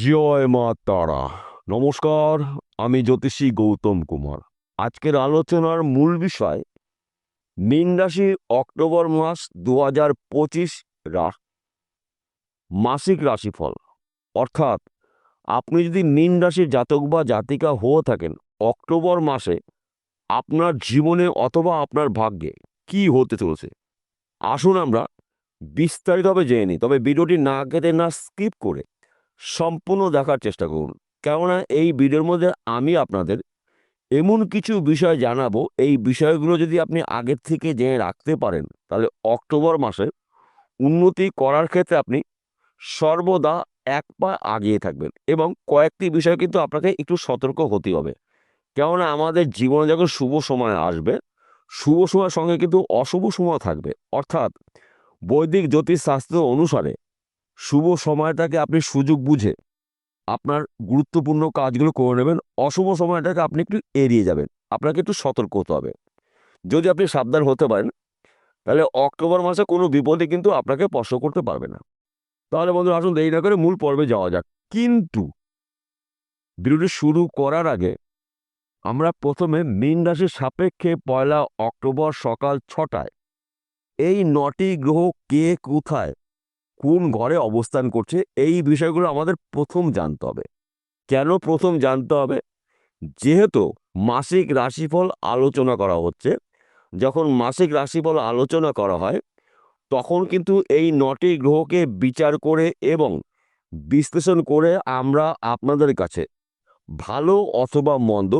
জয় মা তারা নমস্কার, আমি জ্যোতিষী গৌতম কুমার। আজকের আলোচনার মূল বিষয়, মীন রাশি অক্টোবর মাস দু হাজার পঁচিশ মাসিক রাশিফল। অর্থাৎ, আপনি যদি মীন রাশির জাতক বা জাতিকা হয়ে থাকেন, অক্টোবর মাসে আপনার জীবনে অথবা আপনার ভাগ্যে কি হতে চলেছে? আসুন আমরা বিস্তারিতভাবে জেনে নিই। তবে ভিডিওটি না কেটে না স্কিপ করে সম্পূর্ণ দেখার চেষ্টা করুন। কেননা এই ভিডিওর মধ্যে আমি আপনাদের এমন কিছু বিষয় জানাব, এই বিষয়গুলো যদি আপনি আগের থেকে জেনে রাখতে পারেন, তাহলে অক্টোবর মাসে উন্নতি করার ক্ষেত্রে আপনি সর্বদা এক পা আগিয়ে থাকবেন এবং কয়েকটি বিষয় কিন্তু আপনাকে একটু সতর্ক হতে হবে। কেননা আমাদের জীবনে যখন শুভ সময় আসবে, শুভ সময়ের সঙ্গে কিন্তু অশুভ সময় থাকবে। অর্থাৎ বৈদিক জ্যোতিষশাস্ত্র অনুসারে শুভ সময়টাকে আপনি সুযোগ বুঝে আপনার গুরুত্বপূর্ণ কাজগুলো করে নেবেন। অশুভ সময়টাকে আপনি একটু এড়িয়ে যাবেন। আপনাকে একটু সতর্ক হতে হবে। যদি আপনি সাবধান হতে পারেন, তাহলে অক্টোবর মাসে কোনো বিপদে কিন্তু আপনাকে স্পর্শ করতে পারবে না। তাহলে বন্ধু আসুন দেরি না করে মূল পর্বে যাওয়া যাক। কিন্তু ভিডিওটি শুরু করার আগে আমরা প্রথমে মীন রাশির সাপেক্ষে পয়লা অক্টোবর সকাল ছটায় এই নটি গ্রহ কে কোথায় কোন ঘরে অবস্থান করছে, এই বিষয়গুলো আমাদের প্রথম জানতে হবে। কেন প্রথম জানতে হবে? যেহেতু মাসিক রাশিফল আলোচনা করা হচ্ছে, যখন মাসিক রাশিফল আলোচনা করা হয়, তখন কিন্তু এই নটি গ্রহকে বিচার করে এবং বিশ্লেষণ করে আমরা আপনাদের কাছে ভালো অথবা মন্দ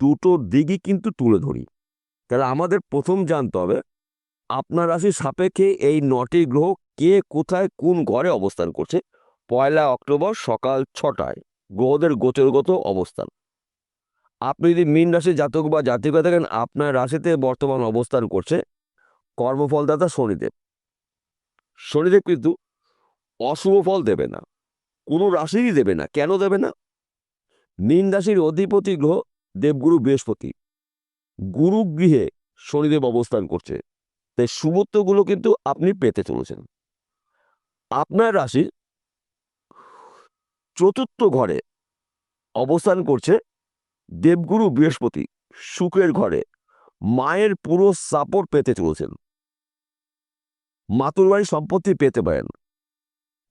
দুটো দিকই কিন্তু তুলে ধরি। তাহলে আমাদের প্রথম জানতে হবে, আপনার রাশির সাপেক্ষে এই নটি গ্রহ কে কোথায় কোন ঘরে অবস্থান করছে? পয়লা অক্টোবর সকাল ছটায়। গ্রহদের গোচরগত অবস্থান। আপনি যদি মীন রাশির জাতক বা জাতিকা থাকেন, আপনার রাশিতে বর্তমান অবস্থান করছে কর্মফলদাতা শনিদেব। শনিদেব কিন্তু অশুভ ফল দেবে না। কোনো রাশিরই দেবে না। কেন দেবে না? মীন রাশির অধিপতি গ্রহ দেবগুরু বৃহস্পতি। গুরু গৃহে শনিদেব অবস্থান করছে। তাই শুভত্বগুলো কিন্তু আপনি পেতে চলেছেন। আপনার রাশি চতুর্থ ঘরে অবস্থান করছে দেবগুরু বৃহস্পতি সুখের ঘরে। মায়ের পুরো সাপোর্ট পেতে চলেছেন। মাতুর বাড়ি সম্পত্তি পেতে পারেন।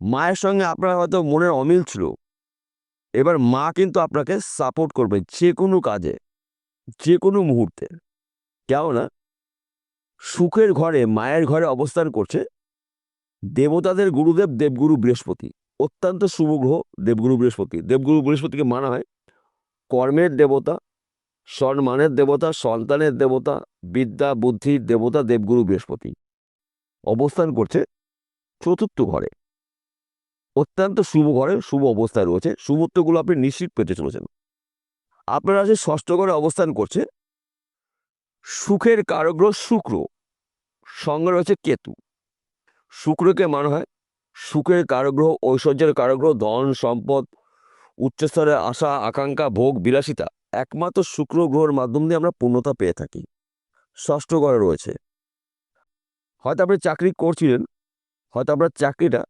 মায়ের সঙ্গে আপনার হয়তো মনের অমিল ছিল। এবার মা কিন্তু আপনাকে সাপোর্ট করবে যে কোনো কাজে যে কোনো মুহূর্তে। কেননা সুখের ঘরে, মায়ের ঘরে অবস্থান করছে দেবতাদের গুরুদেব দেবগুরু বৃহস্পতি। অত্যন্ত শুভগ্রহ দেবগুরু বৃহস্পতি। দেবগুরু বৃহস্পতিকে মানা হয় কর্মের দেবতা, সম্মানের দেবতা, সন্তানের দেবতা, বিদ্যা বুদ্ধির দেবতা, দেবগুরু বৃহস্পতি। অবস্থান করছে চতুর্থ ঘরে। অত্যন্ত শুভ ঘরে শুভ অবস্থায় রয়েছে। শুভত্বগুলো আপনি নিশ্চিত পেতে চলেছেন। আপনার আছে ষষ্ঠ ঘরে অবস্থান করছে, সুখের কারগ্রহ শুক্র। সঙ্গে রয়েছে কেতু। শুক্রকে মানা হয়। সুখের কারগ্রহ, ঐশ্বর্যের কারগ্রহ, ধন, সম্পদ উচ্চস্তরে আশা, আকাঙ্ক্ষা, ভোগ, বিলাসিতা। একমাত্র শুক্র গ্রহের মাধ্যম দিয়ে আমরা পূর্ণতা পেয়ে থাকি। ষষ্ঠ ঘরে রয়েছে। হয়তো আপনি চাকরি করছিলেন, হয়তো আপনার চাকরিটা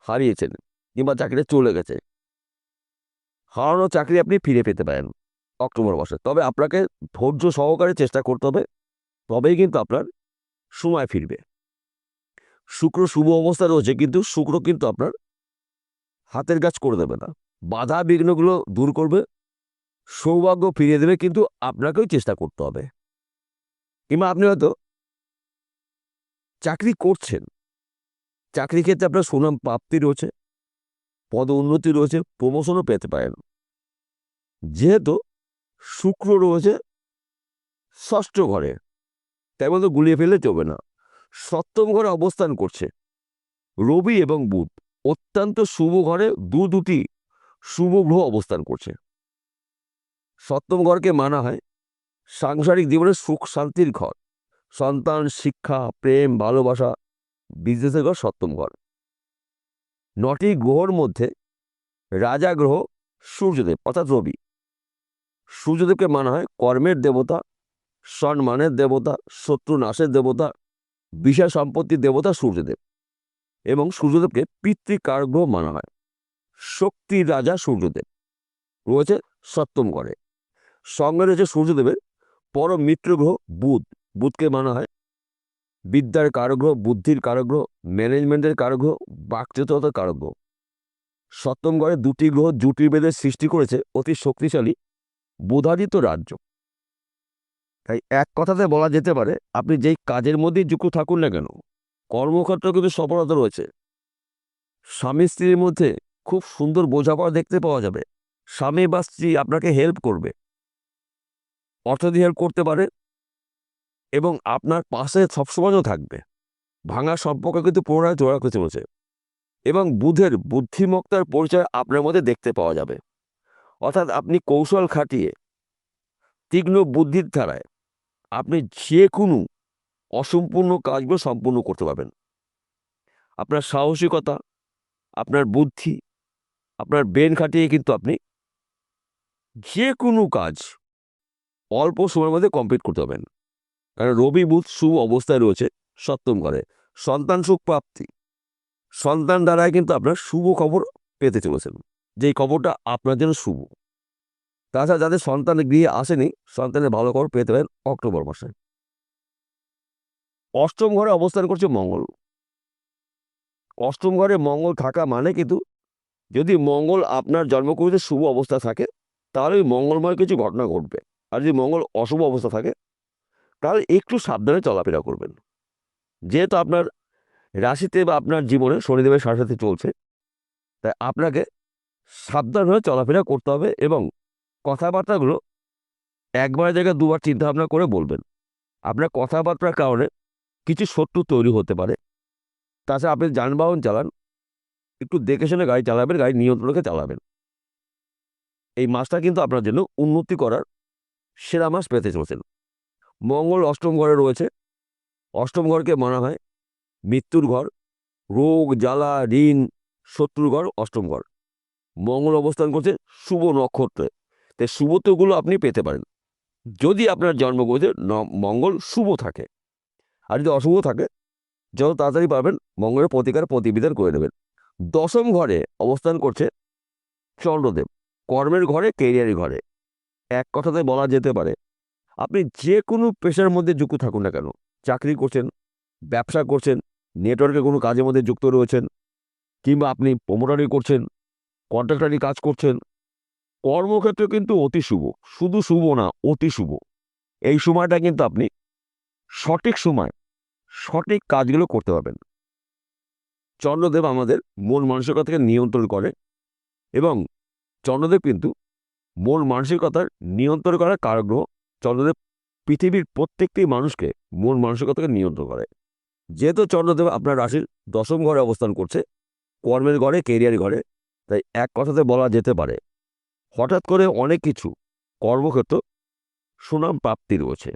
হারিয়েছেন কিংবা চাকরিটা চলে গেছে। হারানো চাকরি আপনি ফিরে পেতে পারেন অক্টোবর মাসে। তবে আপনাকে ধৈর্য সহকারে চেষ্টা করতে হবে, তবেই কিন্তু আপনার সময় ফিরবে। শুক্র শুভ অবস্থা রয়েছে, কিন্তু শুক্র কিন্তু আপনার হাতের কাজ করে দেবে না। বাধা বিঘ্নগুলো দূর করবে, সৌভাগ্য ফিরিয়ে দেবে, কিন্তু আপনাকেও চেষ্টা করতে হবে। কিংবা আপনি হয়তো চাকরি করছেন। চাকরি ক্ষেত্রে আপনার সুনাম প্রাপ্তি রয়েছে, পদ উন্নতি রয়েছে প্রমোশনও পেতে পারেন। যেহেতু শুক্র রয়েছে ষষ্ঠ ঘরে, তাই বলতে গুলিয়ে ফেললে চলবে না। সপ্তম ঘরে অবস্থান করছে। রবি এবং বুধ অত্যন্ত শুভ ঘরে দু দুটি শুভ গ্রহ অবস্থান করছে। সপ্তম ঘরকে মানা হয় সাংসারিক জীবনের সুখ শান্তির ঘর। সন্তান, শিক্ষা, প্রেম, ভালোবাসা, বিজনেসের ঘর সপ্তম ঘর। নটি গ্রহর মধ্যে রাজা গ্রহ সূর্যদেব অর্থাৎ রবি। সূর্যদেবকে মানা হয় কর্মের দেবতা, সম্মানের দেবতা শত্রু নাশের দেবতা বিষয় সম্পত্তির দেবতা সূর্যদেব এবং সূর্যদেবকে পিতৃকার গ্রহ মানা হয়। শক্তির রাজা সূর্যদেব রয়েছে সপ্তম ঘরে সঙ্গে রয়েছে সূর্যদেবের পরম মিত্র গ্রহ বুধ। বুধকে মানা হয় বিদ্যার কারগ্রহ বুদ্ধির কারগ্রহ ম্যানেজমেন্টের কারগ্রহ বাকচেততার কারগ্রহ সপ্তম ঘরে দুটি গ্রহ জুটি বেঁধে সৃষ্টি করেছে অতি শক্তিশালী বোধাদিত রাজ্য। তাই এক কথাতে বলা যেতে পারে, আপনি যেই কাজের মধ্যেই যুক্ত থাকুন না কেন কর্মক্ষেত্রে কিন্তু সফলতা রয়েছে। স্বামী স্ত্রীর মধ্যে খুব সুন্দর বোঝাপড়া দেখতে পাওয়া যাবে। স্বামী বা স্ত্রী আপনাকে হেল্প করবে। অর্থদি হেল্প করতে পারে এবং আপনার পাশে সবসময়ও থাকবে। ভাঙা সম্পর্ক কিন্তু পুনরায় জোড়া করতে চলেছে এবং বুধের বুদ্ধিমত্তার পরিচয় আপনার মধ্যে দেখতে পাওয়া যাবে। অর্থাৎ আপনি কৌশল খাটিয়ে, তীক্ষ্ণ বুদ্ধির ধারায় আপনি যে কোনো অসম্পূর্ণ কাজগুলো সম্পূর্ণ করতে পারবেন। আপনার সাহসিকতা, আপনার বুদ্ধি, আপনার ব্রেন খাটিয়ে কিন্তু আপনি যে কোনো কাজ অল্প সময়ের মধ্যে কমপ্লিট করতে পারবেন। কারণ রবি বুধ শুভ অবস্থায় রয়েছে সপ্তম ঘরে। সন্তান সুখ প্রাপ্তি। সন্তান দ্বারাই কিন্তু আপনার শুভ খবর পেতে চলেছেন। যেই খবরটা আপনার জন্য শুভ। তাছাড়া যাদের সন্তান গৃহে আসেনি, সন্তানের ভালো খবর পেতে পারেন অক্টোবর মাসে। অষ্টম ঘরে অবস্থান করছে মঙ্গল। অষ্টম ঘরে মঙ্গল থাকা মানে কিন্তু, যদি মঙ্গল আপনার জন্মকুড়িতে শুভ অবস্থা থাকে, তাহলে ওই মঙ্গলময় কিছু ঘটনা ঘটবে। আর যদি মঙ্গল অশুভ অবস্থা থাকে, তাহলে একটু সাবধানে চলাফেরা করবেন। যেহেতু আপনার রাশিতে বা আপনার জীবনে শনিদেবের সাথে চলছে, তাই আপনাকে সাবধান হয়ে চলাফেরা করতে হবে এবং কথাবার্তাগুলো একবার জায়গায় দুবার চিন্তা ভাবনা করে বলবেন। আপনার কথাবার্তার কারণে কিছু শত্রু তৈরি হতে পারে। তাছাড়া আপনি যানবাহন চালান, একটু দেখে শুনে গাড়ি চালাবেন, গাড়ি নিয়ন্ত্রণকে চালাবেন। এই মাসটা কিন্তু আপনার জন্য উন্নতি করার সেরা মাস পেতে চলেছেন। মঙ্গল অষ্টম ঘরে রয়েছে। অষ্টম ঘরকে মানা হয় মৃত্যুর ঘর, রোগ, জ্বালা, ঋণ, শত্রুর ঘর, অষ্টম ঘর। মঙ্গল অবস্থান করছে শুভ নক্ষত্রে। তাই শুভত্বগুলো আপনি পেতে পারেন। যদি আপনার জন্মগ্রহে ন- মঙ্গল শুভ থাকে। আর যদি অশুভ থাকে, যত তাড়াতাড়ি পারবেন মঙ্গলের প্রতিকার প্রতিবিধান করে নেবেন। দশম ঘরে অবস্থান করছে চন্দ্রদেব। কর্মের ঘরে কেরিয়ারের ঘরে। এক কথাতে বলা যেতে পারে, আপনি যে কোনো পেশার মধ্যে যুক্ত থাকুন না কেন। চাকরি করছেন, ব্যবসা করছেন নেটওয়ার্কে কোনো কাজের মধ্যে যুক্ত রয়েছেন, কিংবা আপনি প্রমোটারি করছেন কন্ট্রাক্টারি কাজ করছেন কর্মক্ষেত্রে কিন্তু অতি শুভ। শুধু শুভ না, অতি শুভ। এই সময়টা কিন্তু আপনি সঠিক সময়, সঠিক কাজগুলো করতে পারবেন। চন্দ্রদেব আমাদের মন মানসিকতাকে নিয়ন্ত্রণ করে এবং চন্দ্রদেব কিন্তু মন মানসিকতার নিয়ন্ত্রণ করার কারগ্রহ চন্দ্রদেব পৃথিবীর প্রত্যেকটি মানুষকে মন মানসিকতাকে নিয়ন্ত্রণ করে। যেহেতু চন্দ্রদেব আপনার রাশির দশম ঘরে অবস্থান করছে, কর্মের ঘরে কেরিয়ার ঘরে, তাই এক কথাতে বলা যেতে পারে হঠাৎ করে অনেক কিছু কর্মক্ষেত্র সুনাম প্রাপ্তি রয়েছে।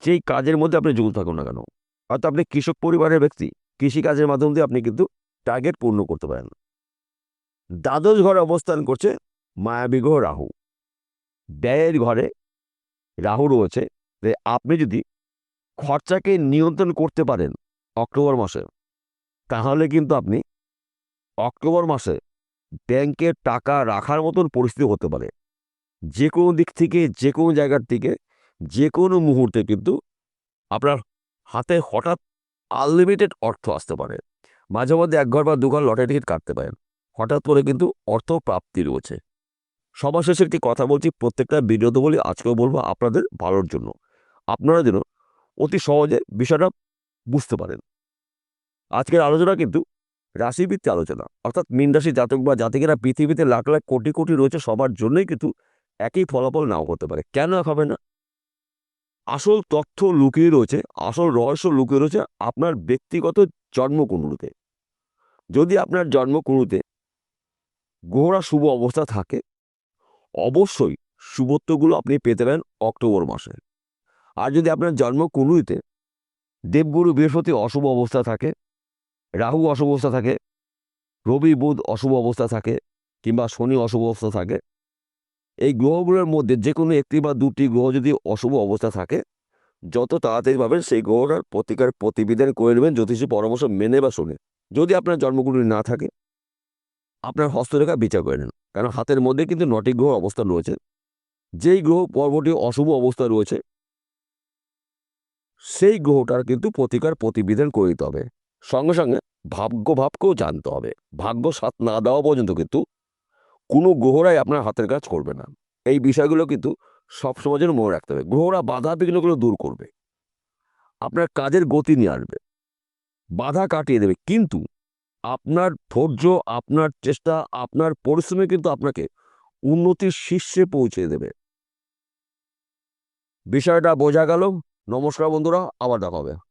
যেই কাজের মধ্যে আপনি যুক্ত থাকুন না কেন? হয়তো আপনি কৃষক পরিবারের ব্যক্তি, কৃষিকাজের মাধ্যম দিয়ে আপনি কিন্তু টার্গেট পূর্ণ করতে পারেন। দ্বাদশ ঘরে অবস্থান করছে মায়াবী গ্রহ রাহু। ব্যয়ের ঘরে রাহু রয়েছে। যে আপনি যদি খরচাকে নিয়ন্ত্রণ করতে পারেন অক্টোবর মাসে, তাহলে কিন্তু আপনি অক্টোবর মাসে ব্যাংকে টাকা রাখার মতন পরিস্থিতি হতে পারে। যে কোনো দিক থেকে যে কোনো জায়গার থেকে যে কোনো মুহূর্তে কিন্তু আপনার হাতে হঠাৎ আনলিমিটেড অর্থ আসতে পারে। মাঝে মধ্যে এক ঘর বা দু ঘর লটারি টিকিট কাটতে পারেন। হঠাৎ করে কিন্তু অর্থ প্রাপ্তি রয়েছে। সবার শেষে একটি কথা বলছি, প্রত্যেকটা ভিডিওতে বলি আজকেও বলব আপনাদের ভালোর জন্য। আপনারা যেন অতি সহজে বিষয়টা বুঝতে পারেন। আজকের আলোচনা কিন্তু রাশিভিত্তিক আলোচনা। অর্থাৎ মীন রাশি জাতক বা জাতিকেরা পৃথিবীতে লাখ লাখ কোটি কোটি রয়েছে, সবার জন্যই কিন্তু একই ফলাফল নাও হতে পারে। কেন হবে না? আসল তথ্য লুকিয়ে রয়েছে, আসল রহস্য লুকিয়ে রয়েছে আপনার ব্যক্তিগত জন্মকুণ্ডুতে। যদি আপনার জন্মকুণ্ডুতে গ্রহরা শুভ অবস্থা থাকে, অবশ্যই শুভত্বগুলো আপনি পেতে পারেন অক্টোবর মাসে। আর যদি আপনার জন্মকুণ্ডুতে দেবগুরু বৃহস্পতি অশুভ অবস্থা থাকে রাহু অশুভ অবস্থা থাকে, রবি বুধ অশুভ অবস্থা থাকে কিংবা শনি অশুভ অবস্থা থাকে। এই গ্রহগুলোর মধ্যে যে কোনো একটি বা দুটি গ্রহ যদি অশুভ অবস্থা থাকে, যত তাড়াতাড়ি পাবেন সেই গ্রহটার প্রতিকার প্রতিবিধান করে নেবেন, জ্যোতিষী পরামর্শ মেনে বা শুনে। যদি আপনার জন্মকুণ্ডলী না থাকে, আপনার হস্তরেখা বিচার করে নেন, কারণ হাতের মধ্যে কিন্তু নটি গ্রহ অবস্থান রয়েছে। যেই গ্রহ পর্বটি অশুভ অবস্থা রয়েছে, সেই গ্রহটার কিন্তু প্রতিকার প্রতিবিধান করে দিতে হবে। সঙ্গে সঙ্গে ভাগ্য ভাবকেও জানতে হবে। ভাগ্য সাথ না দেওয়া পর্যন্ত কিন্তু কোনো গ্রহরাই আপনার হাতের কাজ করবে না। এই বিষয়গুলো কিন্তু সবসময় যেন মনে রাখতে হবে। গ্রহরা বাধা বিঘ্নগুলো দূর করবে। আপনার কাজের গতি নিয়ে আসবে। বাধা কাটিয়ে দেবে। কিন্তু আপনার ধৈর্য, আপনার চেষ্টা, আপনার পরিশ্রমে কিন্তু আপনাকে উন্নতির শীর্ষে পৌঁছে দেবে। বিষয়টা বোঝা গেল। নমস্কার বন্ধুরা, আবার দেখা হবে।